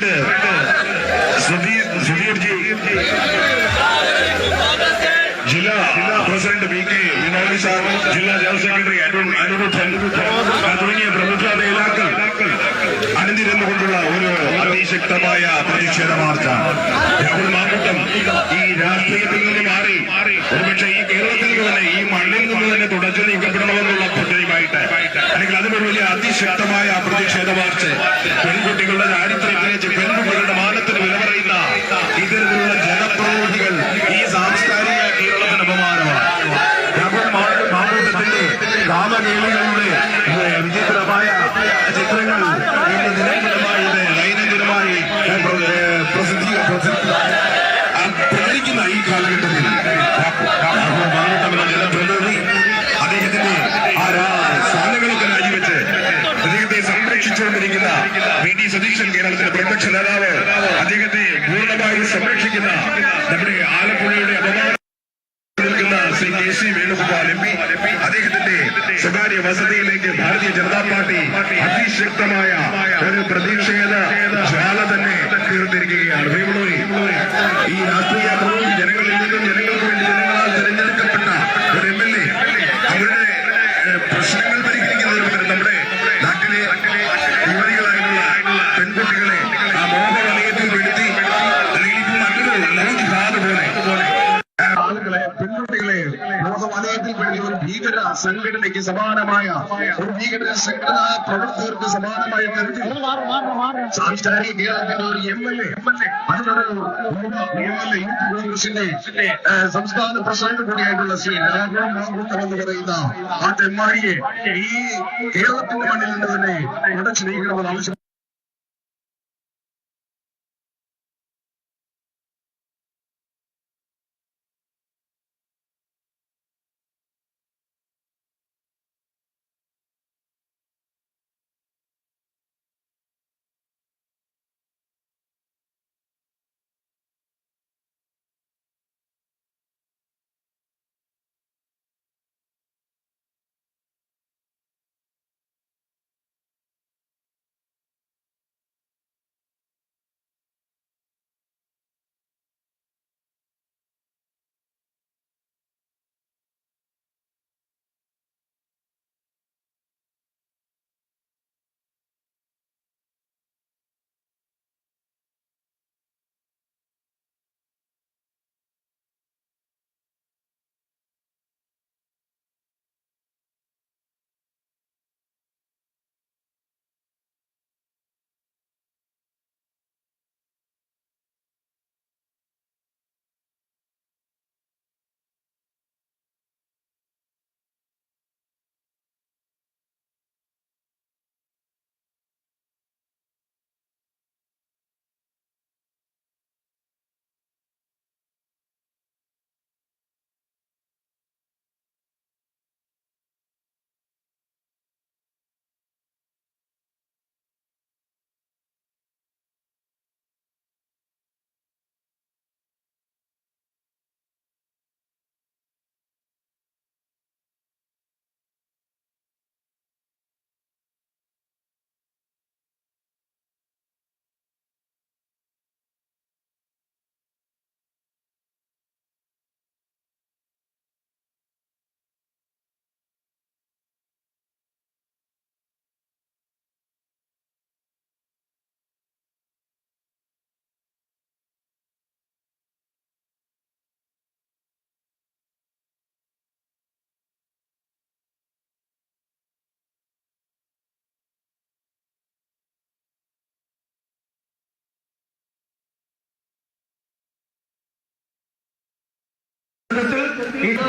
President Sudheer Sudheerji ജില്ലാ president V K Vinod sir ജില്ലാ general secretary Arun Aniruddhan തുടങ്ങിയ പ്രമുഖ നേതാക്കൾ അണിനിരന്നുകൊണ്ടുള്ള ഒരു അതിശക്തമായ പ്രതിഷേധ മാർച്ച രാഹുൽ മാക്കൂട്ടം ഈ രാഷ്ട്രീയത്തിൽ നിന്ന് മാറി. ഒരുപക്ഷെ ഈ കേരളത്തിൽ നിന്ന് തന്നെ ഈ മണ്ണിൽ നിന്ന് തന്നെ തുടച്ചു നീക്കപ്പെടണമെന്നുള്ള പ്രത്യേകമായിട്ട് അല്ലെങ്കിൽ അതിനൊരു വലിയ അതിശക്തമായ പ്രതിഷേധ മാർച്ച് പെൺകുട്ടികളുടെ ചാരിത്രത്തിലേക്ക് പെൺകുട്ടികളുടെ മാനത്തിന് വില പറയുന്ന ഇത്തരത്തിലുള്ള ജനപ്രതിനിധികൾ ഈ സാംസ്കാരിക കേരളത്തിന് അപമാനമാണ് രാഹുൽ മാ- മാങ്കൂട്ടത്തിന്റെ കാമകേളികളുടെ ഏഹ്, വിചിത്രമായ ചിത്രങ്ങൾ ഇന്ന് ദിനംപ്രദമായി ഇത് ദൈനംദിനമായി ഏഹ്, പ്ര- ഏഹ്, പ്രസിദ്ധീ പ്രസിദ്ധ ആ, പ്രചരിക്കുന്ന ഈ കാലഘട്ടത്തിൽ രാഹുൽ മാങ്കൂട്ടം എന്ന ജനപ്രതിനിധി അദ്ദേഹത്തിന്റെ ആ രാ- സ്ഥാനങ്ങളൊക്കെ രാജിവെച്ച് അദ്ദേഹത്തെ സംരക്ഷിച്ചുകൊണ്ടിരിക്കുന്ന വി ഡി സതീശൻ കേരളത്തിലെ പ്രതിപക്ഷ നേതാവ് അദ്ദേഹത്തെ പൂർണമായി സംരക്ഷിക്കുന്ന നമ്മുടെ ആലപ്പുഴയുടെ അപമാനം നിൽക്കുന്ന Shri K C Venugopal M P അദ്ദേഹത്തിന്റെ സ്വകാര്യ വസതിയിലേക്ക് ഭാരതീയ ജനതാ പാർട്ടി അതിശക്തമായ ഒരു പ്രതിഷേധ ജ്വാല തന്നെ തീർത്തിരിക്കുകയാണ് ഈ രാഷ്ട്രീയ പ്രമുഖ ജനങ്ങളിൽ നിന്നും ജനങ്ങൾക്ക് വേണ്ടി ജനങ്ങളാൽ തിരഞ്ഞെടുക്കപ്പെട്ട ഒരു എം എൽ എ അവരുടെ ഏഹ്, പ്രശ്നങ്ങൾ പരിഹരിക്കുന്നതിന് പകരം നമ്മുടെ നാട്ടിലെ യുവതികളായിട്ടുള്ള പെൺകുട്ടികളെ ആ മോഹവലയത്തിൽ പെടുത്തി അല്ലെങ്കിൽ മറ്റൊരു ലവ് ജിഹാദ് പോലെ ആളുകളെ പെൺകുട്ടികളെ ലോകവലയത്തിൽ പെടുത്തിയ ഒരു ഭീകര സംഘടനയ്ക്ക് സമാനമായ ഒരു ഭീകര സംഘടന പ്രവർത്തകർക്ക് സമാനമായ തരത്തിൽ സാംസ്കാരിക കേരളത്തിന്റെ ഒരു എം എൽ എ അതിനൊരു എം എൽ എ യൂത്ത് കോൺഗ്രസിന്റെ സംസ്ഥാന പ്രസിഡന്റ് കൂടിയായിട്ടുള്ള ശ്രീ രാഘവൻ മാങ്കൂട്ടം എന്ന് പറയുന്ന ആ തെമ്മാരിയെ ഈ കേരളത്തിന്റെ മണ്ണിൽ നിന്ന് തന്നെ ഉടച്ചു നീക്കണമെന്ന് ആവശ്യം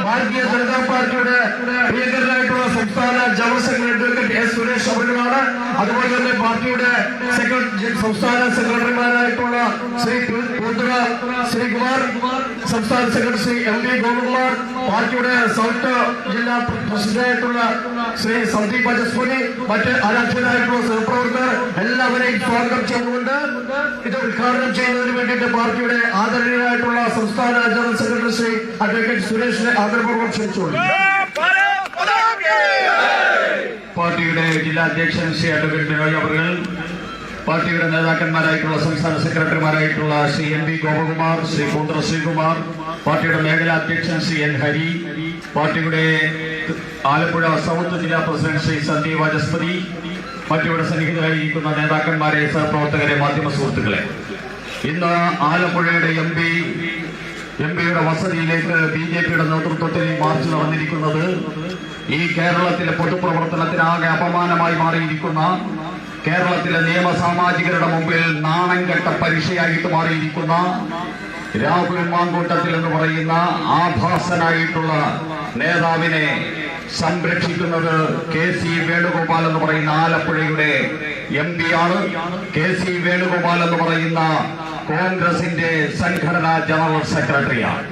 ഭാരതീയ ജനതാ പാർട്ടിയുടെ ഭീകരനായിട്ടുള്ള സംസ്ഥാന ജനറൽ സെക്രട്ടറി എസ് സുരേഷ് അവരുമാണ് അതുപോലെ തന്നെ പാർട്ടിയുടെ സംസ്ഥാന സെക്രട്ടറിമാരായിട്ടുള്ള ശ്രീ പൂത്തുക ശ്രീകുമാർ സംസ്ഥാന secretary Shri M V Gokumar പാർട്ടിയുടെ സൗത്ത് ജില്ലാ പ്രസിഡന്റായിട്ടുള്ള ശ്രീ സന്ദീപ് ബജസ്പുരി മറ്റ് ആരാധ്യരായിട്ടുള്ള സഹപ്രവർത്തകർ എല്ലാവരെയും സ്വാഗതം ചെയ്തുകൊണ്ട് ഇത് ഉദ്ഘാടനം ചെയ്യുന്നതിന് വേണ്ടിയിട്ട് പാർട്ടിയുടെ ആദരണീയരായിട്ടുള്ള സംസ്ഥാന ജനറൽ സെക്രട്ടറി ശ്രീ അഡ്വക്കേറ്റ് സുരേഷിനെ ആദരപൂർവം ക്ഷണിച്ചുകൊള്ളു പാർട്ടിയുടെ ജില്ലാ അധ്യക്ഷൻ ശ്രീ അഡ്വക്കേറ്റ് ബിനോയ് അവർ പാർട്ടിയുടെ നേതാക്കന്മാരായിട്ടുള്ള സംസ്ഥാന സെക്രട്ടറിമാരായിട്ടുള്ള ശ്രീ എം വി ഗോപകുമാർ ശ്രീ കുന്ദ്ര ശ്രീകുമാർ പാർട്ടിയുടെ മേഖലാ അധ്യക്ഷൻ ശ്രീ എൻ ഹരി പാർട്ടിയുടെ ആലപ്പുഴ സൗത്ത് ജില്ലാ പ്രസിഡന്റ് ശ്രീ സന്ദീപ് വാചസ്പതി മറ്റിവിടെ സന്നിഹിതരായിരിക്കുന്ന നേതാക്കന്മാരെ സഹപ്രവർത്തകരെ മാധ്യമ സുഹൃത്തുക്കളെ. ഇന്ന് ആലപ്പുഴയുടെ എം പി എം പിയുടെ വസതിയിലേക്ക് ബി ജെ പിയുടെ നേതൃത്വത്തിൽ മാർച്ച് നടന്നിരിക്കുന്നത് ഈ കേരളത്തിലെ പൊതുപ്രവർത്തനത്തിനാകെ അപമാനമായി മാറിയിരിക്കുന്ന കേരളത്തിലെ നിയമ സാമാജികരുടെ മുമ്പിൽ നാണം കെട്ട പരീക്ഷയായിട്ട് മാറിയിരിക്കുന്ന രാഹുൽ മാങ്കൂട്ടത്തിൽ എന്ന് പറയുന്ന ആഭാസനായിട്ടുള്ള നേതാവിനെ സംരക്ഷിക്കുന്നത് കെ സി വേണുഗോപാൽ എന്ന് പറയുന്ന ആലപ്പുഴയുടെ എം പി ആണ് കെ സി വേണുഗോപാൽ എന്ന് പറയുന്ന കോൺഗ്രസിന്റെ സംഘടനാ ജനറൽ സെക്രട്ടറിയാണ്.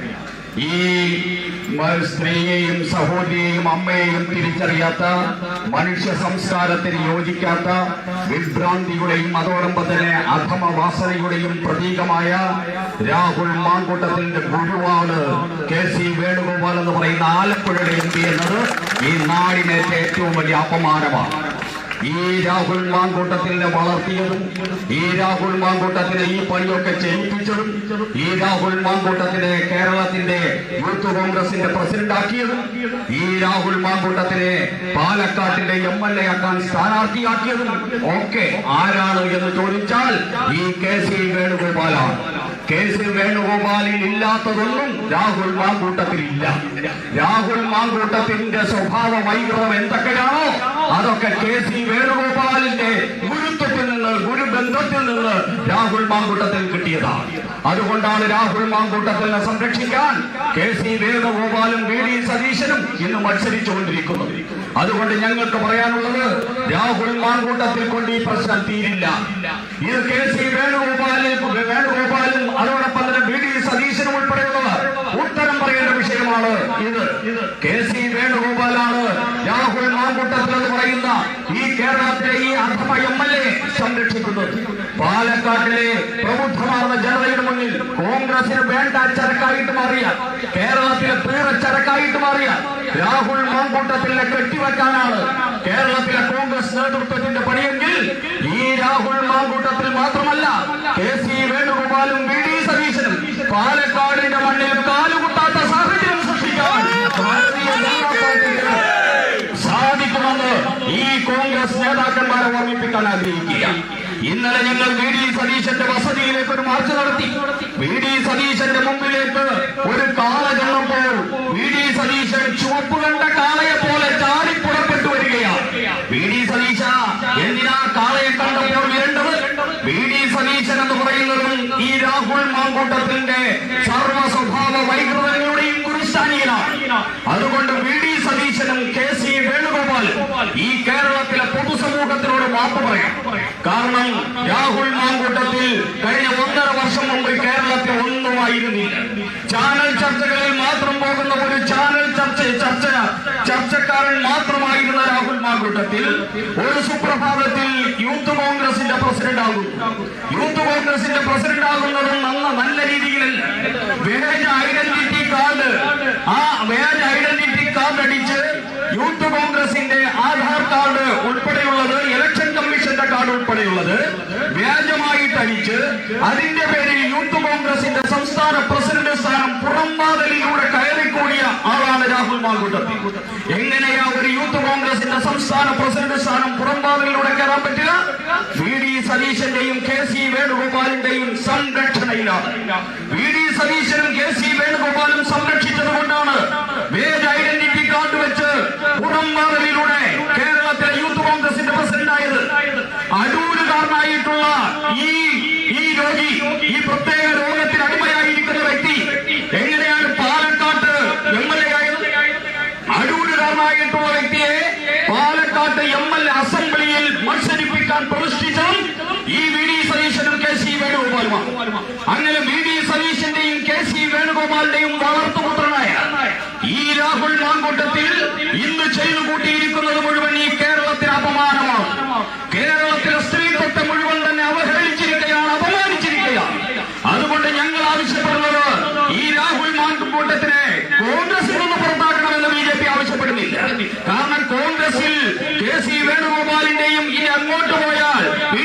ഈ സ്ത്രീയെയും സഹോദരിയെയും അമ്മയെയും തിരിച്ചറിയാത്ത മനുഷ്യ സംസ്കാരത്തിന് യോജിക്കാത്ത വിഭ്രാന്തിയുടെയും അതോടൊപ്പം തന്നെ അധമ വാസനയുടെയും പ്രതീകമായ രാഹുൽ മാങ്കൂട്ടത്തിന്റെ ഗുരുവാണ് കെ സി വേണുഗോപാൽ എന്ന് പറയുന്ന ആലപ്പുഴയുടെ എം പി എന്നത് ഈ നാടിനേറ്റ ഏറ്റവും വലിയ അപമാനമാണ്. ഈ രാഹുൽ മാങ്കൂട്ടത്തിനെ വളർത്തിയതും ഈ രാഹുൽ മാങ്കൂട്ടത്തിനെ ഈ പണിയൊക്കെ ചെയ്യിപ്പിച്ചതും ഈ രാഹുൽ മാങ്കൂട്ടത്തിനെ കേരളത്തിന്റെ യൂത്ത് കോൺഗ്രസിന്റെ പ്രസിഡന്റ് ആക്കിയതും ഈ രാഹുൽ മാങ്കൂട്ടത്തിനെ പാലക്കാട്ടിന്റെ എം എൽ എ ആക്കാൻ സ്ഥാനാർത്ഥിയാക്കിയതും ഒക്കെ ആരാണ് എന്ന് ചോദിച്ചാൽ ഈ കെ സി വേണുഗോപാലാണ്. കെ സി വേണുഗോപാലിൽ ഇല്ലാത്തതൊന്നും രാഹുൽ മാങ്കൂട്ടത്തിൽ ഇല്ല. രാഹുൽ മാങ്കൂട്ടത്തിന്റെ സ്വഭാവ വൈഭവം എന്തൊക്കെയാണോ അതൊക്കെ കെ സി വേണുഗോപാലിന്റെ ഗുരുത്വത്തിൽ നിന്ന് ഗുരുബന്ധത്തിൽ നിന്ന് രാഹുൽ മാങ്കൂട്ടത്തിൽ കിട്ടിയതാണ്. അതുകൊണ്ടാണ് രാഹുൽ മാങ്കൂട്ടത്തിനെ സംരക്ഷിക്കാൻ കെ സി വേണുഗോപാലും വി ഡി സതീശനും ഇന്ന് മത്സരിച്ചുകൊണ്ടിരിക്കുന്നത്. അതുകൊണ്ട് ഞങ്ങൾക്ക് പറയാനുള്ളത് രാഹുൽ മാങ്കൂട്ടത്തിൽ കൊണ്ട് ഈ പ്രശ്നം തീരില്ല. ഇത് കെ സി വേണുഗോപാലിൽ വേണുഗോപാലും അതോടൊപ്പം തന്നെ ബി ഡി സതീശനും ഉൾപ്പെടെയുള്ളവർ ഉത്തരം പറയേണ്ട വിഷയമാണ് ഇത്. കെ സി വേണുഗോപാലാണ് രാഹുൽ മാങ്കൂട്ടത്തിൽ എന്ന് പറയുന്ന ഈ കേരളത്തിലെ ഈ അധമ എം എൽ എ സംരക്ഷിക്കുന്നത്. പാലക്കാട്ടിലെ പ്രബുദ്ധമാർന്ന ജനതയുടെ മുന്നിൽ കോൺഗ്രസിന് വേണ്ട ചരക്കായിട്ട് മാറിയ കേരളത്തിലെ തീറ ചരക്കായിട്ട് മാറിയ രാഹുൽ മാങ്കൂട്ടത്തിലെ കെട്ടിവെക്കാനാണ് കേരളത്തിലെ കോൺഗ്രസ് നേതൃത്വത്തിന്റെ പണിയെങ്കിൽ ഈ രാഹുൽ മാങ്കൂട്ടത്തിൽ മാത്രമല്ല കെ സി വേണുഗോപാലും വി ഡി സതീശനും പാലക്കാടിന്റെ മണ്ണിൽ കാലുകുട്ടാത്ത സാഹചര്യം സൃഷ്ടിക്കാൻ സാധിക്കുമെന്ന് ഈ കോൺഗ്രസ് നേതാക്കന്മാരെ ഓർമ്മിപ്പിക്കാൻ ആഗ്രഹിക്കുക. ഇന്നലെ ഞങ്ങൾ വി ഡി സതീശന്റെ വസതിയിലേക്ക് ഒരു മാർച്ച് നടത്തി. വി ഡി സതീശന്റെ മുമ്പിലേക്ക് ഒരു കാള ചെന്നപ്പോൾ വി ഡി സതീശൻ ചുവപ്പ് കണ്ട കാളയെ പോലെ ചാടി പുറപ്പെട്ടു വരികയാണ്. വി ഡി സതീശ എന്തിനാ കാളയെ കണ്ടപ്പോൾ വരേണ്ടത്? വി ഡി സതീശൻ എന്ന് പറയുന്നതും ഈ രാഹുൽ മാങ്കൂട്ടത്തിന്റെ സർവ സ്വഭാവ വൈകൃതങ്ങളുടെയും കുരിശാനിയിലാണ്. അതുകൊണ്ട് വി ഡി സതീശനും കെ സി വേണുഗോപാൽ ഈ കേരളത്തിലെ പൊതുസമൂഹത്തിനോട് മാപ്പ് പറയാം. കാരണം രാഹുൽ മാങ്കൂട്ടത്തിൽ കഴിഞ്ഞ ഒന്നര വർഷം മുമ്പ് കേരളത്തിൽ ഒന്നുമായിരുന്നില്ല. ചാനൽ ചർച്ചകളിൽ മാത്രം പോകുന്ന ഒരു ചാനൽ ചർച്ച ചർച്ച ചർച്ചക്കാരൻ മാത്രമായിരുന്ന രാഹുൽ മാങ്കൂട്ടത്തിൽ ഒരു സുപ്രഭാതത്തിൽ യൂത്ത് കോൺഗ്രസിന്റെ പ്രസിഡന്റ് ആകും യൂത്ത് കോൺഗ്രസിന്റെ പ്രസിഡന്റ് ആകുന്നതും നന്ന നല്ല രീതിയിലല്ല. വേജ് ഐഡന്റിറ്റി കാർഡ് ആ വേജ് ഐഡന്റിറ്റി കാർഡ് അടിച്ച് യൂത്ത് കോൺഗ്രസിന്റെ കാർഡ് ഉൾപ്പെടെയുള്ളത് ഇലക്ഷൻ കമ്മീഷന്റെ കാർഡ് ഉൾപ്പെടെയുള്ളത് വ്യാജമായിട്ട് അടിച്ച് അതിന്റെ പേരിൽ യൂത്ത് കോൺഗ്രസിന്റെ സംസ്ഥാന പ്രസിഡന്റ് സ്ഥാനം പുറംവാതലിലൂടെ കയറിക്കൂടിയ ആളാണ് രാഹുൽ മാങ്കുട്ടത്തിൽ എങ്ങനെയാ ഒരു യൂത്ത് കോൺഗ്രസിന്റെ സംസ്ഥാന പ്രസിഡന്റ് സ്ഥാനം പുറംവാതലിലൂടെ കയറാൻ പറ്റുക വി ഡി സതീശന്റെയും കെ സി വേണുഗോപാലിന്റെയും സംരക്ഷണയിലാണ്. വി ഡി സതീശനും കെ സി വേണുഗോപാലും സംരക്ഷിച്ചത് കൊണ്ടാണ് വേജ് ഐഡന്റിറ്റി കാർഡ് വെച്ച് പുറംവാതിലിലൂടെ കോൺഗ്രസിന്റെ പ്രസിഡന്റ് ആയത് അടൂരുകാരനായിട്ടുള്ള ഈ ഈ രോഗി ഈ പ്രത്യേക രോഗത്തിന് അടിമയായിരിക്കുന്ന വ്യക്തി എങ്ങനെയാണ് പാലക്കാട്ട് എം എൽ എ ആയത്? അടൂരുകാരനായിട്ടുള്ള വ്യക്തിയെ പാലക്കാട്ട് എം എൽ എ അസംബ്ലിയിൽ മത്സരിപ്പിക്കാൻ പ്രതിഷ്ഠിച്ചതും ഈ വി ഡി സതീശനും കെ സി വേണുഗോപാലുമാണ്. അങ്ങനെ വി ഡി സതീശന്റെയും കെ സി വേണുഗോപാലിന്റെയും ഈ രാഹുൽ മാങ്കൂട്ടത്തിൽ ഇന്ന് ചെയ്തു കൂട്ടിയിരിക്കുന്നത് മുഴുവൻ ഈ കേരളത്തിന് അപമാനമാണ്. കേരളത്തിലെ സ്ത്രീത്വത്തെ മുഴുവൻ തന്നെ അവഹേളിച്ചിരിക്കുകയാണ് അപമാനിച്ചിരിക്കുകയാണ്. അതുകൊണ്ട് ഞങ്ങൾ ആവശ്യപ്പെടുന്നത് ഈ രാഹുൽ മാങ്കൂട്ടത്തിനെ കോൺഗ്രസിൽ നിന്ന് പുറത്താക്കണമെന്ന് ബി ജെ പി ആവശ്യപ്പെടുന്നില്ല. കാരണം കോൺഗ്രസിൽ കെ സി വേണുഗോപാലിന്റെയും ഇനി അങ്ങോട്ട് പോയാൽ പി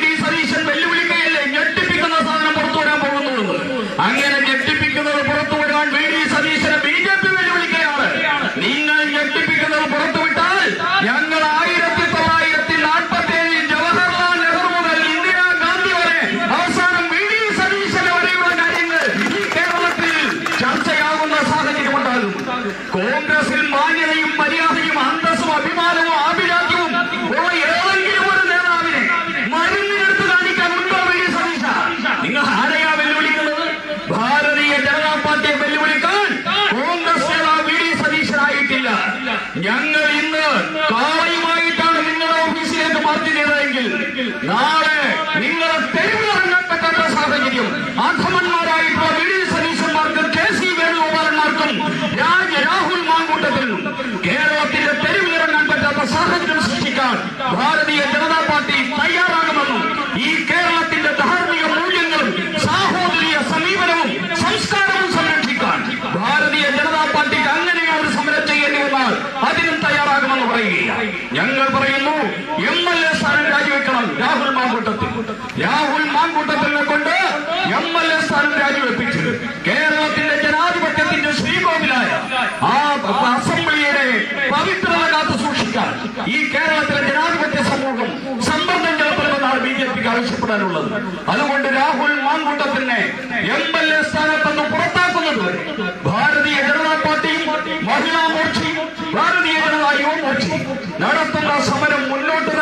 നാളെ നിങ്ങളെ തെരുവിലിറങ്ങാൻ പറ്റാത്ത സാഹചര്യം അധമന്മാരായിട്ടുള്ള വി ഡി സതീശന്മാർക്കും കെ സി വേണുഗോപാലന്മാർക്കും രാജ രാഹുൽ മാങ്കൂട്ടത്തിനും കേരളത്തിന്റെ തെരുവിലിറങ്ങാൻ പറ്റാത്ത സാഹചര്യം സൃഷ്ടിക്കാൻ ഭാരതീയ ജനതാ പാർട്ടി തയ്യാറാകുമെന്നും ഈ കേരളത്തിന്റെ ധാർമ്മിക മൂല്യങ്ങളും സാഹോദര്യ സമീപനവും സംസ്കാരവും സംരക്ഷിക്കാൻ ഭാരതീയ ജനതാ പാർട്ടിക്ക് അങ്ങനെ ഒരു സമരം ചെയ്യേണ്ടി വന്നാൽ അതിനും തയ്യാറാകുമെന്ന് പറയുകയാണ് ഞങ്ങൾ പറയുന്നു എം എൽ എ സ്ഥാനം രാജിവെക്കണം രാഹുൽ മാങ്കൂട്ടത്തിൽ രാഹുൽ മാങ്കൂട്ടത്തിനെ കൊണ്ട് എം എൽ എ സ്ഥാനം രാജിവെപ്പിച്ചു കേരളത്തിന്റെ ജനാധിപത്യത്തിന്റെ ശ്രീകോവിലായ ആ അസംബ്ലിയുടെ പവിത്രത കാത്തു സൂക്ഷിക്കാൻ ഈ കേരളത്തിലെ ജനാധിപത്യ സമൂഹം സമ്മർദ്ദം ചെലുത്തണമെന്നാണ് ബി ജെ പിക്ക് ആവശ്യപ്പെടാനുള്ളത്. അതുകൊണ്ട് രാഹുൽ മാങ്കൂട്ടത്തിനെ എം എൽ എ സ്ഥാനത്ത് നിന്ന് പുറത്താക്കുന്നത് ഭാരതീയ ജനതാ പാർട്ടിയും മഹിളാ മോർച്ചയും ഭാരതീയ ജനതാ യുവമോർച്ചയും നടത്തുന്ന സമരം മുന്നോട്ട്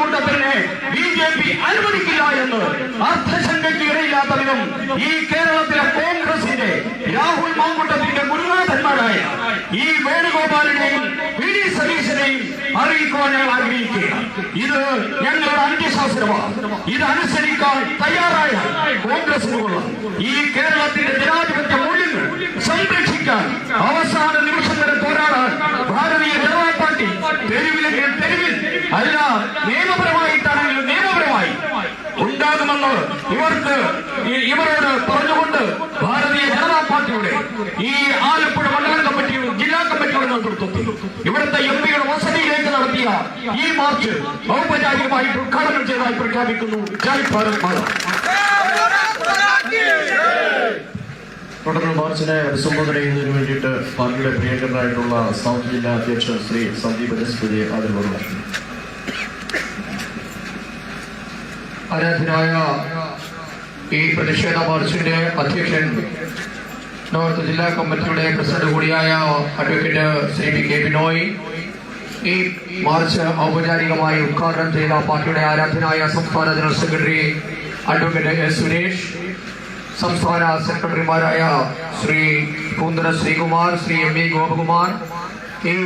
രാഹുൽ മാങ്കൂട്ടത്തിനെ ബി ജെ പി അനുവദിക്കില്ല എന്ന് അർത്ഥശങ്കയ്ക്ക് ഇടയില്ലാത്ത വിധം ഈ കേരളത്തിലെ കോൺഗ്രസിന്റെ രാഹുൽ മാങ്കൂട്ടത്തിന്റെ ഗുരുനാഥന്മാരായ ഈ വേണുഗോപാലിനെയും വി ഡി സതീശനെയും അറിയിക്കുവാൻ ഞങ്ങൾ ആഗ്രഹിക്കുകയാണ്. ഇത് ഞങ്ങളുടെ അന്ത്യശാസ്ത്രമാണ്. ഇത് അനുസരിക്കാൻ തയ്യാറായ കോൺഗ്രസിനുള്ള ഈ കേരളത്തിന്റെ ജനാധിപത്യ മൂല്യങ്ങൾ സംരക്ഷിക്കാൻ അവസാന നിമിഷം വരെ പോരാടാൻ ഭാരതീയ ജനതാ പാർട്ടി തെരുവിലെങ്കിൽ തെരുവിൽ അല്ല നിയമപരമായിട്ടാണെങ്കിലും നിയമപരമായി ഉണ്ടാകുമെന്ന് ഇവർക്ക് ഇവരോട് പറഞ്ഞുകൊണ്ട് ഭാരതീയ ജനതാ പാർട്ടിയുടെ ഈ ആലപ്പുഴ മണ്ഡലം കമ്മിറ്റിയുടെ ജില്ലാ കമ്മിറ്റിയുടെ നേതൃത്വത്തിൽ ഇവിടുത്തെ എം പിയുടെ വസതിയിലേക്ക് നടത്തിയ ഈ മാർച്ച് ഔപചാരികമായി ഉദ്ഘാടനം ചെയ്തതായി പ്രഖ്യാപിക്കുന്നു ജയ് ഭാരത് മാതാ. തുടർന്ന് മാർച്ചിനെ അഭിസംബോധന ചെയ്യുന്നതിന് വേണ്ടിയിട്ട് പാർട്ടിയുടെ പ്രിയങ്കരനായിട്ടുള്ള സൗത്ത് ജില്ലാ അധ്യക്ഷൻ ശ്രീ സന്ദീപ് രസ്പുരിയെ ആദരവ് ആരാധനായ ഈ പ്രതിഷേധ മാർച്ചിന്റെ അധ്യക്ഷൻ നോർത്ത് ജില്ലാ കമ്മിറ്റിയുടെ പ്രസിഡന്റ് കൂടിയായ advocate Shri P K Binoy ഈ മാർച്ച് ഔപചാരികമായി ഉദ്ഘാടനം ചെയ്ത പാർട്ടിയുടെ ആരാധനായ സംസ്ഥാന general secretary advocate S Suresh സംസ്ഥാന സെക്രട്ടറിമാരായ ശ്രീ പൂന്തന ശ്രീകുമാർ ശ്രീ എം വി ഗോപകുമാർ ഈ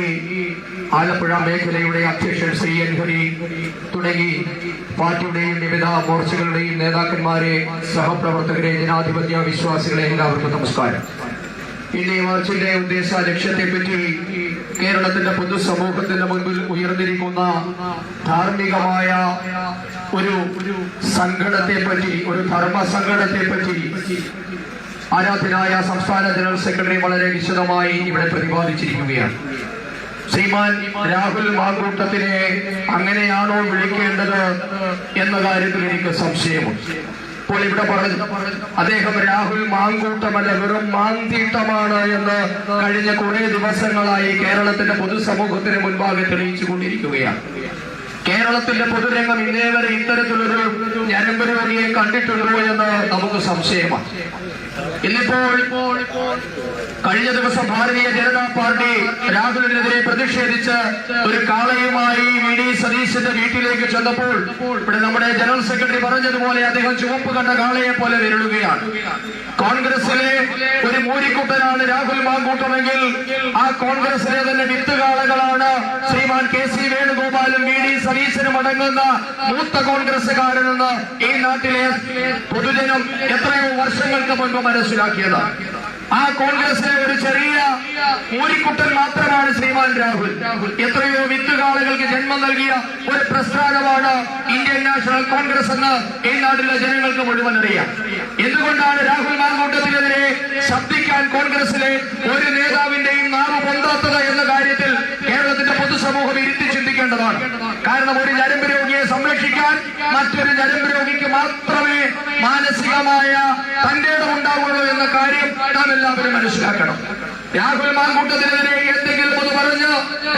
ആലപ്പുഴ മേഖലയുടെ അധ്യക്ഷൻ ശ്രീ എൻ ഹരി തുടങ്ങി പാർട്ടിയുടെയും വിവിധ മോർച്ചകളുടെയും നേതാക്കന്മാരെ സഹപ്രവർത്തകരെ ജനാധിപത്യ വിശ്വാസികളെ എല്ലാവർക്കും നമസ്കാരം. ഈ മാർച്ചിന്റെ ഉദ്ദേശ ലക്ഷ്യത്തെ പറ്റി കേരളത്തിന്റെ പൊതുസമൂഹത്തിന്റെ മുൻപിൽ ഉയർന്നിരിക്കുന്ന ധാർമ്മികമായ ഒരു സംഘടനത്തെ പറ്റി ഒരു ധർമ്മ സംഘടനത്തെ പറ്റി ആരാധനായ സംസ്ഥാന ജനറൽ സെക്രട്ടറി വളരെ വിശദമായി ഇവിടെ പ്രതിപാദിച്ചിരിക്കുകയാണ്. ശ്രീമാൻ രാഹുൽ മാങ്കൂട്ടത്തിനെ അങ്ങനെയാണോ വിളിക്കേണ്ടത് എന്ന കാര്യത്തിൽ എനിക്ക് സംശയമുണ്ട്. ഇപ്പോൾ ഇവിടെ പറഞ്ഞു അദ്ദേഹം രാഹുൽ മാങ്കൂട്ടമല്ല വെറും മാന്തീട്ടമാണ് എന്ന് കഴിഞ്ഞ കുറെ ദിവസങ്ങളായി കേരളത്തിന്റെ പൊതുസമൂഹത്തിന് മുൻപാകെ തെളിയിച്ചു കൊണ്ടിരിക്കുകയാണ് കേരളത്തിന്റെ പൊതുരംഗം ഇന്നേ വരെ ഇത്തരത്തിലൊരു ഞരമ്പരുവരിയെ കണ്ടിട്ടുള്ളൂ എന്ന് നമുക്ക് സംശയമാണ്. ഇന്നിപ്പോൾ കഴിഞ്ഞ ദിവസം ഭാരതീയ ജനതാ പാർട്ടി രാഹുലിനെതിരെ പ്രതിഷേധിച്ച് ഒരു കാളയുമായി വി ഡി സതീശന്റെ വീട്ടിലേക്ക് ചെന്നപ്പോൾ ഇവിടെ നമ്മുടെ ജനറൽ സെക്രട്ടറി പറഞ്ഞതുപോലെ അദ്ദേഹം ചുവപ്പ് കണ്ട കാളയെ പോലെ വിരളുകയാണ്. കോൺഗ്രസിലെ ഒരു മൂരിക്കുട്ടനാണ് രാഹുൽ മാങ്കൂട്ടമെങ്കിൽ ആ കോൺഗ്രസിലെ തന്നെ വിത്തുകാളകളാണ് ശ്രീമാൻ കെ സി വേണുഗോപാലും വി ഡി സതീശനും അടങ്ങുന്ന മൂത്ത കോൺഗ്രസുകാരെന്ന് ഈ നാട്ടിലെ പൊതുജനം എത്രയോ വർഷങ്ങൾക്ക് മുൻപ് മനസ്സിലാക്കിയതാണ് ആ കോൺഗ്രസിലെ ഒരു ചെറിയ മൂലിക്കുട്ടൻ മാത്രമാണ് ശ്രീമാൻ രാഹുൽ. എത്രയോ വിത്തുകാളുകൾക്ക് ജന്മം നൽകിയ ഒരു പ്രസ്ഥാനമാണ് ഇന്ത്യൻ നാഷണൽ കോൺഗ്രസ് എന്ന് ഈ നാട്ടിലെ ജനങ്ങൾക്ക് മുഴുവൻ അറിയാം. എന്തുകൊണ്ടാണ് രാഹുൽ മാർക്കൂട്ടത്തിനെതിരെ ശബ്ദിക്കാൻ കോൺഗ്രസിലെ ഒരു നേതാവിന്റെയും നാമ പൊന്താത്തത് എന്ന കാര്യത്തിൽ കേരളത്തിന്റെ പൊതുസമൂഹം ഇരുത്തി ചിന്തിക്കേണ്ടതാണ് കാരണം ഒരു ഞരമ്പ് രോഗിയെ സംരക്ഷിക്കാൻ മറ്റൊരു ഞരമ്പ് രോഗിക്ക് മാത്രമേ മാനസികമായ തന്റെ ഉണ്ടാവുള്ളൂ എന്ന കാര്യം നാം എല്ലാവരും മനസ്സിലാക്കണം. രാഹുൽ മാൻകൂട്ടത്തിനെതിരെ എന്തെങ്കിലും ഒന്ന് പറഞ്ഞ്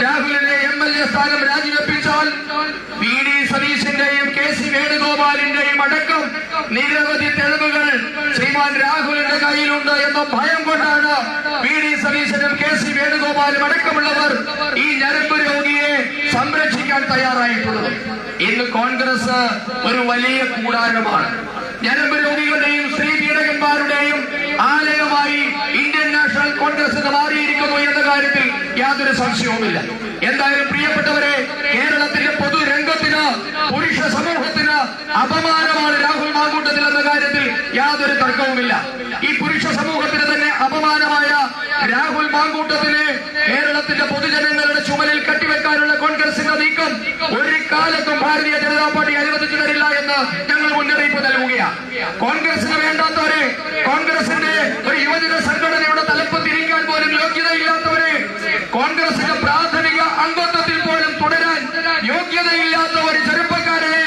രാഹുലിന്റെ എം എൽ എ സ്ഥാനം രാജിവെപ്പിച്ചാൽ വി ഡി സതീശിന്റെയും കെ സി വേണുഗോപാലിന്റെയും അടക്കം നിരവധി തെളിവുകൾ ശ്രീമാൻ രാഹുലിന്റെ കയ്യിലുണ്ട് എന്ന ഭയം കൊണ്ടാണ് വി ഡി സതീശനും കെ സി വേണുഗോപാലും അടക്കമുള്ളവർ ഈ ഞരമ്പ് രോഗിയെ സംരക്ഷിക്കാൻ തയ്യാറായിട്ടുള്ളത്. ഇന്ന് കോൺഗ്രസ് ഒരു വലിയ കൂടാരമാണ്. ശ്രീ സ്ത്രീ പീഡകന്മാരുടെയും ആലയമായി നാഷണൽ കോൺഗ്രസിന് മാറിയിരിക്കുന്നു എന്ന കാര്യത്തിൽ യാതൊരു സംശയവുമില്ല. എന്തായാലും പ്രിയപ്പെട്ടവരെ കേരളത്തിന്റെ പൊതുരംഗത്തിന് പുരുഷ സമൂഹത്തിന് അപമാനമാണ് രാഹുൽ മാങ്കൂട്ടത്തിൽ എന്ന കാര്യത്തിൽ യാതൊരു തർക്കവുമില്ല. ഈ പുരുഷ സമൂഹത്തിന് തന്നെ അപമാനമായ രാഹുൽ മാങ്കൂട്ടത്തിനെ കേരളത്തിന്റെ പൊതുജനങ്ങളുടെ ചുമലിൽ കെട്ടിവെക്കാനുള്ള കോൺഗ്രസിന്റെ നീക്കം ഒരു കാലത്തും ഭാരതീയ ജനതാ പാർട്ടി അനുവദിച്ചു തരില്ല എന്ന് ഞങ്ങൾ മുന്നറിയിപ്പ് നൽകുകയാണ്. കോൺഗ്രസിന് വേണ്ടാത്തവരെ കോൺഗ്രസിന്റെ ഒരു യുവജന സംഘടനയുടെ തലപ്പത്തിരിക്കാൻ പോലും യോഗ്യതയില്ലാത്തവരെ കോൺഗ്രസിന്റെ പ്രാഥമിക അംഗത്വത്തിൽ പോലും തുടരാൻ യോഗ്യതയില്ലാത്ത ഒരു ചെറുപ്പക്കാരനെ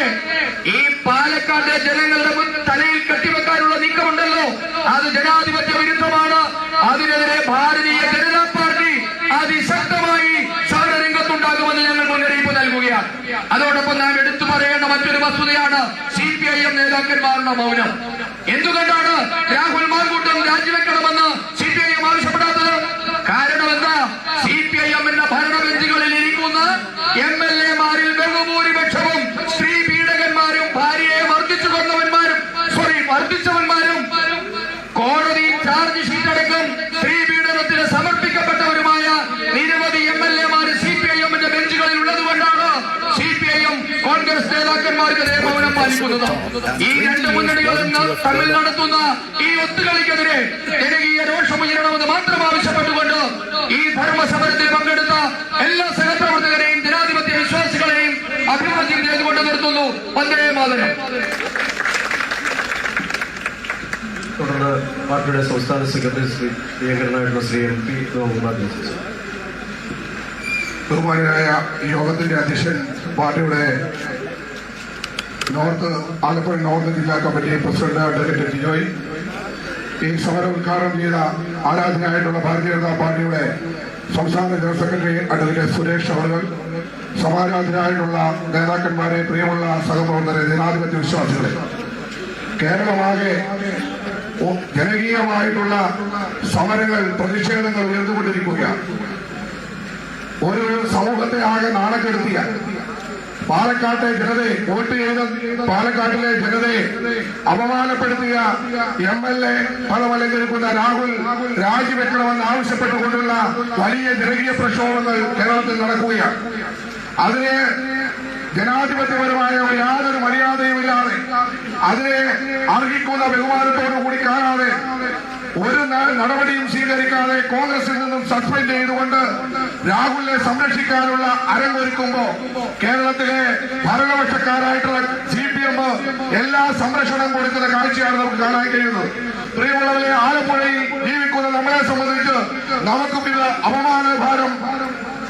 ഈ പാലക്കാട്ടെ ജനങ്ങളുടെ തലയിൽ കെട്ടിവെക്കാനുള്ള നീക്കമുണ്ടല്ലോ. അത് ജനാധിപത്യ വിരുദ്ധമാണ്. അതിനെതിരെ ഭാരതീയ ജനതാ പാർട്ടി അതിശക്തമായി സമരരംഗത്തുണ്ടാകുമെന്ന് ഞങ്ങൾ മുന്നറിയിപ്പ് നൽകുകയാണ്. അതോടൊപ്പം നാം എടുത്തു പറയേണ്ട മറ്റൊരു വസ്തുതയാണ് സി പി ഐ എം നേതാക്കന്മാരുടെ മൗനം. എന്തുകൊണ്ടാണ് രാഹുൽ മാർക്കൂട്ടം രാജിവെക്കണമെന്ന് മൗനം പാലിക്കുന്നത് ഈ രണ്ട് മുന്നണികളും ന- തമ്മിൽ നടത്തുന്ന ഈ ഒത്തുകളിക്കെതിരെ ജനകീയ രോഷമുയരണമെന്ന് മാത്രം ആവശ്യപ്പെട്ടുകൊണ്ട് ഈ ധർമ്മസമരത്തിൽ പങ്കെടുത്ത എല്ലാ സഹപ്രവർത്തകരെയും ജനാധിപത്യ വിശ്വാസികളെയും അഭിവാദ്യം ചെയ്തുകൊണ്ട് നിർത്തുന്നു. വന്ദേ മാതരം. തുടർന്ന് പാർട്ടിയുടെ സംസ്ഥാന സെക്രട്ടറി ശ്രീ പ്രിയങ്കരനായിട്ടുള്ള ശ്രീ എം പി ഗോകുമാർ ബഹുമാനായ യോഗത്തിന്റെ അധ്യക്ഷൻ പാർട്ടിയുടെ നോർത്ത് ആലപ്പുഴ നോർത്ത് ജില്ലാ കമ്മിറ്റി പ്രസിഡന്റ് അഡ്വക്കേറ്റ് ജിജോയ്. ഈ സമരം ഉദ്ഘാടനം ചെയ്ത ആരാധനയായിട്ടുള്ള ഭാരതീയ ജനതാ പാർട്ടിയുടെ സംസ്ഥാന ജനറൽ സെക്രട്ടറി അഡ്വക്കേറ്റ് സുരേഷ് അവറുകൾ സമാരാധനായിട്ടുള്ള നേതാക്കന്മാരെ പ്രിയമുള്ള സഹപ്രവർത്തകരെ ജനാധിപത്യ വിശ്വാസികളെ. കേരളമാകെ ജനകീയമായിട്ടുള്ള സമരങ്ങൾ പ്രതിഷേധങ്ങൾ ഉയർന്നുകൊണ്ടിരിക്കുകയാണ്. ഒരു സമൂഹത്തെ ആകെ നാണക്കെടുത്തിയ പാലക്കാട്ടെ ജനതയെ വോട്ട് ചെയ്ത പാലക്കാട്ടിലെ ജനതയെ അപമാനപ്പെടുത്തിയ എം എൽ എ പദമലങ്കരിക്കുന്ന രാഹുൽ രാജിവെക്കണമെന്ന് ആവശ്യപ്പെട്ടുകൊണ്ടുള്ള വലിയ ജനകീയ പ്രക്ഷോഭങ്ങൾ കേരളത്തിൽ നടക്കുകയാണ്. അതിനെ ജനാധിപത്യപരമായ യാതൊരു മര്യാദയുമില്ലാതെ അതിനെ അർഹിക്കുന്ന ബഹുമാനത്തോടു കൂടി കാണാതെ ഒരു നടപടിയും സ്വീകരിക്കാതെ കോൺഗ്രസിൽ നിന്നും സസ്പെൻഡ് ചെയ്തുകൊണ്ട് രാഹുലിനെ സംരക്ഷിക്കാനുള്ള അരങ്ങൊരുക്കുമ്പോ കേരളത്തിലെ ഭരണപക്ഷക്കാരായിട്ടുള്ള സി പി എം എല്ലാ സംരക്ഷണം കൊടുക്കുന്ന കാഴ്ചയാണ് നമുക്ക് കാണാൻ കഴിയുന്നത്. പ്രിയമുള്ളവരെ ആലപ്പുഴയിൽ ജീവിക്കുന്ന നമ്മളെ സംബന്ധിച്ച് നമുക്കും ഇത് അപമാന ഭാരം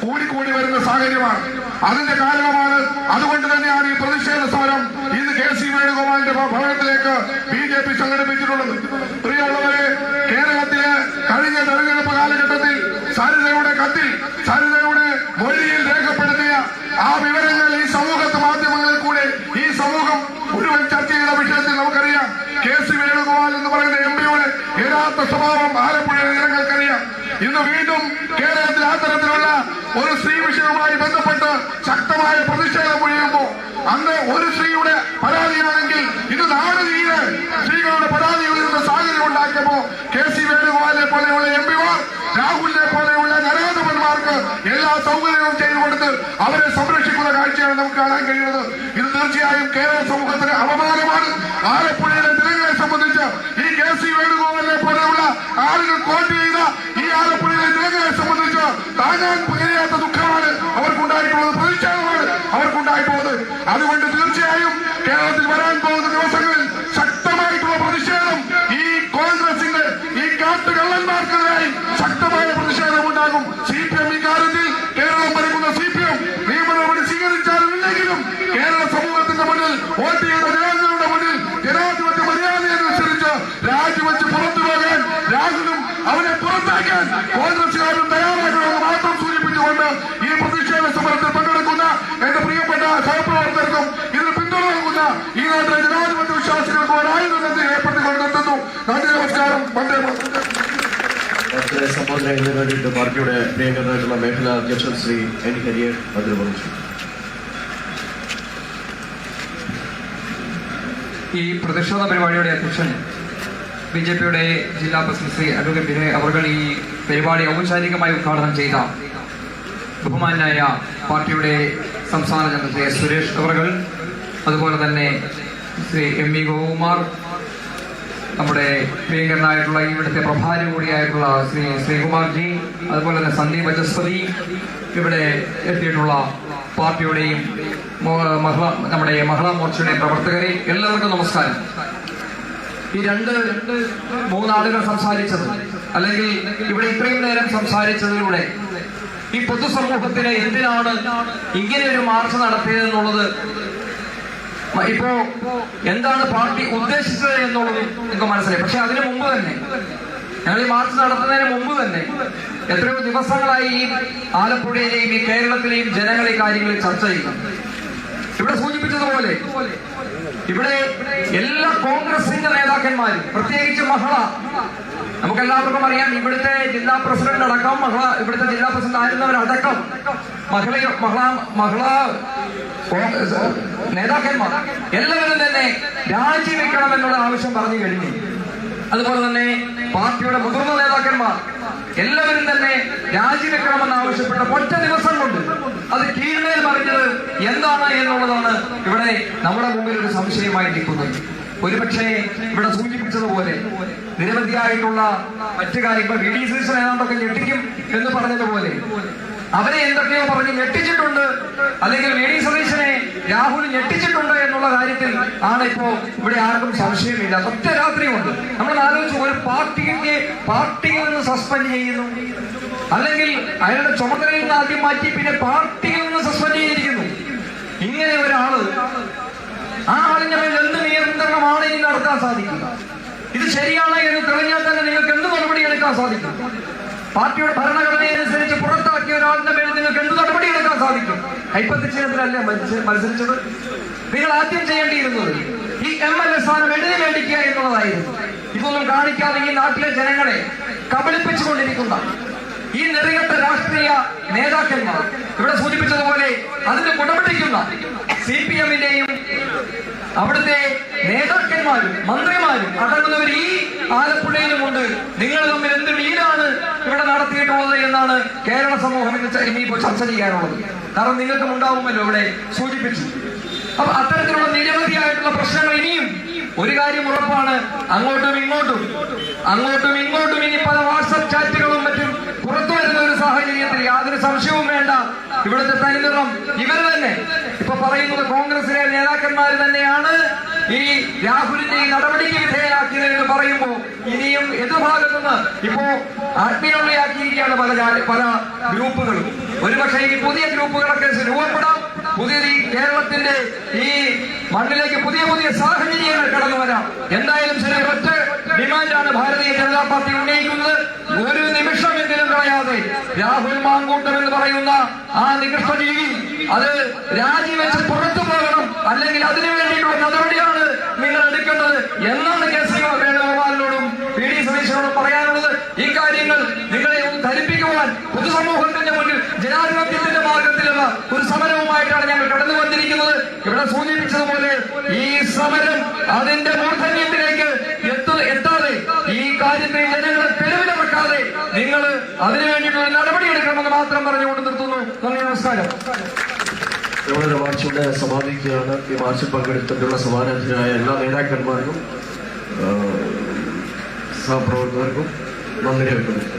കൂടിക്കൂടി വരുന്ന സാഹചര്യമാണ്. അതിന്റെ കാരണമാണ് അതുകൊണ്ട് തന്നെയാണ് ഈ പ്രതിഷേധ സമരം ഇന്ന് കെ സി വേണുഗോപാലിന്റെ ഭവനത്തിലേക്ക് ബി ജെ പി സംഘടിപ്പിച്ചിട്ടുള്ളത്. പ്രിയമുള്ളവരെ കേരളത്തിലെ കഴിഞ്ഞ തെരഞ്ഞെടുപ്പ് കാലഘട്ടത്തിൽ സരിതയുടെ കത്തിൽ സരിതയുടെ മൊഴിയിൽ രേഖപ്പെടുത്തിയ ആ വിവരങ്ങൾ ഈ സമൂഹത്തെ മാധ്യമങ്ങളിൽ കൂടെ ഈ സമൂഹം മുഴുവൻ ചർച്ച ചെയ്ത വിഷയത്തിൽ നമുക്കറിയാം. കെ സി വേണുഗോപാൽ എന്ന് പറയുന്ന എം പിയുടെ യഥാർത്ഥ സ്വഭാവം ആലപ്പുഴയിലെ ജനങ്ങൾക്കറിയാം. ഇന്ന് വീണ്ടും കേരളത്തിൽ അത്തരത്തിലുള്ള ഒരു സ്ത്രീ വിഷയവുമായി ബന്ധപ്പെട്ട് ശക്തമായ പ്രതിഷേധം ഒഴിയുമ്പോൾ അന്ന് ഒരു സ്ത്രീയുടെ പരാതിയാണെങ്കിൽ ഇത് നാട് തീരെ സ്ത്രീകളുടെ പരാതി ഒഴിയുന്ന സാഹചര്യം ഉണ്ടാക്കിയപ്പോ കെ സി വേണുഗോപാലിനെ പോലെയുള്ള എം പിമാർ രാഹുലിനെ പോലെയുള്ള നരേന്ദ്രമന്മാർക്ക് എല്ലാ സൗകര്യങ്ങളും ചെയ്തു കൊടുത്ത് അവരെ സംരക്ഷിക്കുന്ന കാഴ്ചയാണ് നമുക്ക് കാണാൻ കഴിയുന്നത്. ഇത് തീർച്ചയായും കേരള സമൂഹത്തിന് അപമാനമാണ്. ആലപ്പുഴയിലെ ജനങ്ങളെ സംബന്ധിച്ച് ഈ കെ സി വേണുഗോപാലിനെ പോലെയുള്ള ആളുകൾ കോട്ട് ചെയ്ത ഈ ആലപ്പുഴയിലെ ജനങ്ങളെ സംബന്ധിച്ച് താങ്ങാൻ കഴിയാത്ത ദുഃഖമാണ് അവർക്കുണ്ടായിട്ടുള്ളത് പ്രതിഷേധമാണ് അവർക്കുണ്ടായിട്ടുള്ളത്. അതുകൊണ്ട് തീർച്ചയായും കേരളത്തിൽ വരാൻ പോകുന്ന ദിവസങ്ങളിൽ ശക്തമായിട്ടുള്ള പ്രതിഷേധം ഈ കോൺഗ്രസിന്റെ ഈ കാട്ടുകള്ളന്മാർക്കെതിരായി ശക്തമായ പ്രതിഷേധം ഉണ്ടാകും. സി പി എം ഇക്കാര്യത്തിൽ കേരളം ഭരിക്കുന്ന സി പി എം നിയമ നടപടി സ്വീകരിച്ചാലും കേരള സമൂഹത്തിന്റെ മുന്നിൽ വോട്ട് ചെയ്ത ജനങ്ങളുടെ മുന്നിൽ ജനാധിപത്യ മര്യാദയനുസരിച്ച് രാജിവെച്ച് പുറത്തു പോകാൻ രാഹുലും അവനെ പുറത്താക്കാൻ കോൺഗ്രസുകാരും തയ്യാറാക്കണമെന്ന് മാത്രം സൂചിപ്പിച്ചുകൊണ്ട് ഈ പ്രതിഷേധ സമരത്തിൽ പങ്കെടുക്കുന്ന എന്റെ പ്രിയപ്പെട്ട സഹപ്രവർത്തകർക്കും ഇതിൽ പിന്തുണ നൽകുന്ന ഈ നാട്ടിലെ ജനാധിപത്യ വിശ്വാസികൾക്കും ഒരായിരം നന്ദി ഏർപ്പെടുത്തിക്കൊണ്ട് നിർത്തുന്നു നന്ദി നമസ്കാരം. മന്ത്രി സംബോധന എന്നതിന് വേണ്ടിയിട്ട് പാർട്ടിയുടെ പ്രിയങ്കരനായിട്ടുള്ള മേഖലാ അധ്യക്ഷൻ ശ്രീ എൻ ഹരിയെ മന്ത്രി പറഞ്ഞു. ഈ പ്രതിഷേധ പരിപാടിയുടെ അധ്യക്ഷൻ ബി ജെ പിയുടെ ജില്ലാ പ്രസിഡന്റ് അഡ്വക്കേറ്റ് വിനയ് അവർ ഈ പരിപാടി ഔപചാരികമായി ഉദ്ഘാടനം ചെയ്ത ബഹുമാനായ പാർട്ടിയുടെ സംസ്ഥാന ജനറൽ ശ്രീ സുരേഷ് അവർകൾ അതുപോലെ തന്നെ ശ്രീ എം വി ഗോകുമാർ നമ്മുടെ പ്രിയങ്കരനായിട്ടുള്ള ഇവിടുത്തെ പ്രഭാരി കൂടിയായിട്ടുള്ള ശ്രീ ശ്രീകുമാർജി അതുപോലെ തന്നെ സന്ദീപ് വചസ്പതി ഇവിടെ എത്തിയിട്ടുള്ള പാർട്ടിയുടെയും മഹിള നമ്മുടെ മഹിളാ മോർച്ചയുടെയും പ്രവർത്തകരെ എല്ലാവർക്കും നമസ്കാരം. ഈ രണ്ട് മൂന്നാളുകൾ സംസാരിച്ചത് അല്ലെങ്കിൽ ഇവിടെ ഇത്രയും നേരം സംസാരിച്ചതിലൂടെ ഈ പൊതുസമൂഹത്തിന് എന്തിനാണ് ഇങ്ങനെ ഒരു മാർച്ച് നടത്തിയതെന്നുള്ളത്? ഇപ്പോ എന്താണ് പാർട്ടി ഉദ്ദേശിച്ചത് എന്നുള്ളത് നിങ്ങൾക്ക് മനസ്സിലായി. പക്ഷെ അതിനു മുമ്പ് തന്നെ ഞങ്ങൾ ഈ മാർച്ച് നടത്തുന്നതിന് മുമ്പ് തന്നെ എത്രയോ ദിവസങ്ങളായി ഈ ആലപ്പുഴയിലെയും ഈ കേരളത്തിലെയും ജനങ്ങൾ ഈ കാര്യങ്ങളിൽ ചർച്ച ചെയ്യുന്നു. ഇവിടെ സൂചിപ്പിച്ചതുപോലെ ഇവിടെ എല്ലാ കോൺഗ്രസിന്റെ നേതാക്കന്മാരും പ്രത്യേകിച്ച് മഹള നമുക്ക് എല്ലാവർക്കും അറിയാം ഇവിടുത്തെ ജില്ലാ പ്രസിഡന്റ് അടക്കം മഹള ഇവിടുത്തെ ജില്ലാ പ്രസിഡന്റ് ആയിരുന്നവരടക്കം മഹള മഹള മഹള നേതാക്കന്മാർ എല്ലാവരും തന്നെ രാജിവെക്കണം എന്നുള്ള ആവശ്യം പറഞ്ഞു കഴിഞ്ഞു. അതുപോലെ തന്നെ പാർട്ടിയുടെ മുതിർന്ന നേതാക്കന്മാർ എല്ലാവരും തന്നെ രാജിവെക്കണമെന്ന് ആവശ്യപ്പെട്ട ഒറ്റ ദിവസം കൊണ്ട് അത് കീഴ്മേൽ മറിഞ്ഞത് എന്താണ് എന്നുള്ളതാണ് ഇവിടെ നമ്മുടെ മുമ്പിൽ ഒരു സംശയമായി നിൽക്കുന്നത്. ഒരുപക്ഷെ ഇവിടെ സൂചിപ്പിച്ചതുപോലെ നിരവധിയായിട്ടുള്ള മറ്റു കാര്യങ്ങൾ വി സീസൺ ഏതാണ്ടൊക്കെ ഞെട്ടിക്കും എന്ന് പറഞ്ഞതുപോലെ അവരെ എന്തൊക്കെയോ പറഞ്ഞ് ഞെട്ടിച്ചിട്ടുണ്ട്. അല്ലെങ്കിൽ വി ഡി സതീശനെ രാഹുൽ ഞെട്ടിച്ചിട്ടുണ്ട് എന്നുള്ള കാര്യത്തിൽ ആണ് ഇപ്പോ ഇവിടെ ആർക്കും സംശയമില്ല. ഒറ്റ രാത്രി കൊണ്ട് നമ്മൾ ആലോചിച്ചു ഒരു പാർട്ടിക്ക് പാർട്ടിയിൽ നിന്ന് സസ്പെൻഡ് ചെയ്യുന്നു. അല്ലെങ്കിൽ അയാളുടെ ചുമതലയിൽ നിന്ന് ആദ്യം മാറ്റി പിന്നെ പാർട്ടിയിൽ നിന്ന് സസ്പെൻഡ് ചെയ്തിരിക്കുന്നു. ഇങ്ങനെ ഒരാൾ ആ ആളിന്റെ മേൽ എന്ത് നിയന്ത്രണമാണ് ഇനി നടത്താൻ സാധിക്കുക ഇത് ശരിയാണ് എന്ന് തെളിഞ്ഞാൽ തന്നെ നിങ്ങൾക്ക് എന്ത് നടപടി എടുക്കാൻ സാധിക്കും? പാർട്ടിയുടെ ഭരണഘടനയനുസരിച്ച് പുറത്താക്കിയ ഒരാളുടെ മേൽ നിങ്ങൾക്ക് എന്ത് നടപടി എടുക്കാൻ സാധിക്കും? ഹൈപ്പത്തിച്ചതിലല്ലേ മത്സ- മത്സരിച്ചത്? നിങ്ങൾ ആദ്യം ചെയ്യേണ്ടിയിരുന്നത് ഈ എം എൽ എ സ്ഥാനം എഴുതി മേടിക്കുക എന്നുള്ളതായിരുന്നു. ഇതൊന്നും കാണിക്കാതെ ഈ നാട്ടിലെ ജനങ്ങളെ കബളിപ്പിച്ചുകൊണ്ടിരിക്കുന്ന ഈ നിറയത്തെ രാഷ്ട്രീയ നേതാക്കന്മാർ ഇവിടെ സൂചിപ്പിച്ചതുപോലെ അതിന് കുടപിടിക്കുന്ന സി പി എമ്മിന്റെയും അവിടുത്തെ നേതാക്കന്മാരും മന്ത്രിമാരും അടങ്ങുന്നവർ ഈ ആലപ്പുഴയിലുമുണ്ട്. നിങ്ങൾ തമ്മിൽ എന്ത് ഡീലാണ് ഇവിടെ നടത്തിയിട്ടുള്ളത് എന്നാണ് കേരള സമൂഹം ഇന്ന് ച- ഇനിയിപ്പോ ചർച്ച ചെയ്യാനുള്ളത്. കാരണം നിങ്ങൾക്കും ഉണ്ടാവുമല്ലോ ഇവിടെ സൂചിപ്പിച്ചു. അപ്പൊ അത്തരത്തിലുള്ള നിരവധിയായിട്ടുള്ള പ്രശ്നങ്ങൾ ഇനിയും ഒരു കാര്യം ഉറപ്പാണ്. അങ്ങോട്ടും ഇങ്ങോട്ടും അങ്ങോട്ടും ഇങ്ങോട്ടും ഇനി പല വാട്സപ്പ് ചാറ്റുകളും മറ്റും പുറത്തു വരുന്ന ഒരു സാഹചര്യത്തിൽ യാതൊരു സംശയവും വേണ്ട. ഇവിടുത്തെ തനിനിറം ഇവർ തന്നെ. ഇപ്പൊ പറയുന്നത് കോൺഗ്രസിലെ നേതാക്കന്മാർ തന്നെയാണ്. ഈ രാഹുലിന്റെ ഈ നടപടിക്ക് വിധേയനാക്കിയത് എന്ന് പറയുമ്പോൾ ഇനിയും എതിർഭാഗത്തുനിന്ന് ഇപ്പോ ആത്മീയുള്ളിയാക്കിയിരിക്കുകയാണ് പല പല ഗ്രൂപ്പുകളും. ഒരുപക്ഷെ ഈ പുതിയ ഗ്രൂപ്പുകളൊക്കെ രൂപപ്പെടാം. പുതിയ ഈ കേരളത്തിന്റെ ഈ മണ്ണിലേക്ക് പുതിയ പുതിയ സാഹചര്യങ്ങൾ കടന്നു വരാം. എന്തായാലും ശരി ഒറ്റ ഡിമാൻഡാണ് ഭാരതീയ ജനതാ പാർട്ടി ഉന്നയിക്കുന്നത്. ഒരു നിമിഷമെങ്കിലും കളയാതെ രാഹുൽ മാങ്കൂട്ടം എന്ന് പറയുന്ന ആ നികൃഷ്ടജീവി അത് രാജിവെച്ച് പുറത്തു പോകണം അല്ലെങ്കിൽ അതിനു വേണ്ടിയിട്ടുള്ള നടപടിയാണ് നിങ്ങൾ എടുക്കേണ്ടത് എന്നാണ് കെ സി വേണുഗോപാലിനോടും പി ഡി സതീശനോടും പറയാനുള്ളത് ഈ കാര്യങ്ങൾ നിങ്ങളെ ഒന്ന് ധരിപ്പിക്കുവാൻ പൊതുസമൂഹത്തിന്റെ മുന്നിൽ ജനാധിപത്യത്തിന്റെ മാർഗത്തിലുള്ള ഒരു സമരവുമായിട്ടാണ് ഞങ്ങൾ കടന്നു വന്നിരിക്കുന്നത്. ഇവിടെ സൂചിപ്പിച്ചതുപോലെ ഈ സമരം അതിന്റെ മൂർധന്യത്തിലേക്ക് എത്തു എത്താതെ ഈ കാര്യത്തിൽ ജനങ്ങളെ തെരുവിലിറക്കാതെ നിങ്ങൾ അതിനു വേണ്ടിയിട്ടുള്ള നടപടി എടുക്കണമെന്ന് മാത്രം പറഞ്ഞുകൊണ്ട് നിർത്തുന്നു. നന്ദി നമസ്കാരം. നമ്മുടെ മാർച്ച് ഇവിടെ സമാപിക്കുകയാണ് ഈ മാർച്ചിൽ പങ്കെടുത്തിട്ടുള്ള സമാനാർത്ഥികളായ എല്ലാ നേതാക്കന്മാർക്കും സഹപ്രവർത്തകർക്കും നന്ദി രേഖപ്പെടുത്തുന്നു.